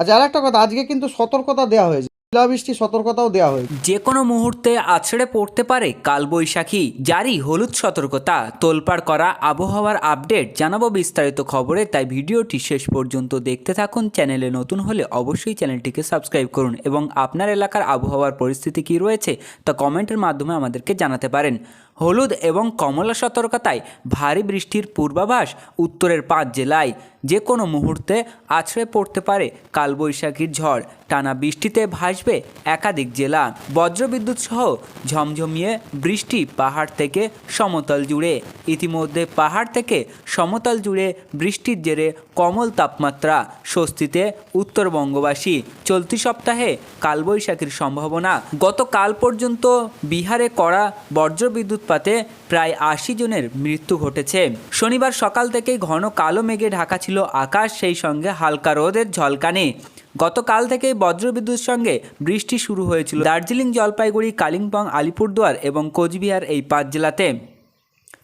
আচ্ছা আর একটা কথা, আজকে কিন্তু সতর্কতা দেওয়া হয়েছে। শিলাবৃষ্টি সতর্কতাও দেওয়া হয়েছে। যে কোনো মুহূর্তে আছড়ে পড়তে পারে কালবৈশাখী। জারি হলুদ সতর্কতা, তোলপাড় করা আবহাওয়ার আপডেট জানাব বিস্তারিত খবরে, তাই ভিডিওটি শেষ পর্যন্ত দেখতে থাকুন, চ্যানেলে নতুন হলে অবশ্যই চ্যানেলটিকে সাবস্ক্রাইব করুন, এবং আপনার এলাকার আবহাওয়ার পরিস্থিতি কী রয়েছে তা কমেন্টের মাধ্যমে আমাদেরকে জানাতে পারেন। হলুদ এবং কমলা সতর্কতায় ভারী বৃষ্টির পূর্বাভাস উত্তরের পাঁচ জেলায়। যে কোনো মুহূর্তে আছড়ে পড়তে পারে কালবৈশাখীর ঝড়। টানা বৃষ্টিতে ভাসবে একাধিক জেলা। বজ্রবিদ্যুৎ সহ ঝমঝমিয়ে বৃষ্টি পাহাড় থেকে সমতল জুড়ে। ইতিমধ্যে পাহাড় থেকে সমতল জুড়ে বৃষ্টির জেরে কমল তাপমাত্রা। স্বস্তিতে উত্তরবঙ্গবাসী। চলতি সপ্তাহে কালবৈশাখীর সম্ভাবনা। গতকাল পর্যন্ত বিহারে করা বজ্রবিদ্যুৎপাতে প্রায় আশি জনের মৃত্যু ঘটেছে। শনিবার সকাল থেকেই ঘন কালো মেঘে ঢাকা ছিল আকাশ, সেই সঙ্গে হালকা রোদের ঝলকানি। গতকাল থেকেই বজ্রবিদ্যুৎ সঙ্গে বৃষ্টি শুরু হয়েছিল। দার্জিলিং জলপাইগুড়ি, কালিম্পং, আলিপুরদুয়ার এবং কোচবিহার এই পাঁচ জেলাতে।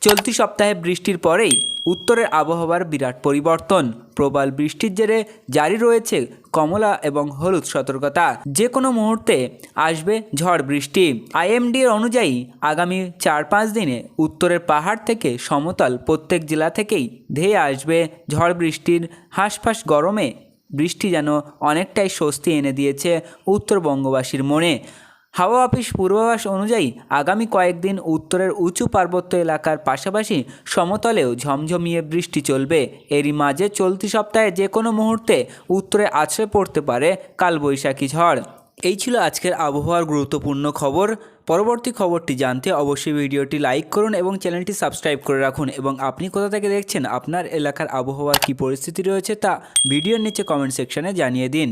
চলতি সপ্তাহে বৃষ্টির পরেই উত্তরের আবহাওয়ার বিরাট পরিবর্তন। প্রবল বৃষ্টির জেরে জারি রয়েছে কমলা এবং হলুদ সতর্কতা। যে কোনো মুহূর্তে আসবে ঝড় বৃষ্টি। আইএমডির অনুযায়ী আগামী চার পাঁচ দিনে উত্তরের পাহাড় থেকে সমতল প্রত্যেক জেলা থেকেই ধেয়ে আসবে ঝড় বৃষ্টির। হাঁসফাঁস গরমে বৃষ্টি যেন অনেকটাই স্বস্তি এনে দিয়েছে উত্তরবঙ্গবাসীর মনে। হাওয়া অফিস পূর্বাভাস অনুযায়ী আগামী কয়েকদিন উত্তরের উঁচু পার্বত্য এলাকার পাশাপাশি সমতলেও ঝমঝমিয়ে বৃষ্টি চলবে। এরই মাঝে চলতি সপ্তাহে যে কোনো মুহূর্তে উত্তরে আছড়ে পড়তে পারে কালবৈশাখী ঝড়। এই ছিল আজকের আবহাওয়ার গুরুত্বপূর্ণ খবর। পরবর্তী খবরটি জানতে অবশ্যই ভিডিওটি লাইক করুন এবং চ্যানেলটি সাবস্ক্রাইব করে রাখুন এবং আপনি কোথা থেকে দেখছেন আপনার এলাকার আবহাওয়ার কী পরিস্থিতি রয়েছে তা ভিডিওর নিচে কমেন্ট সেকশনে জানিয়ে দিন।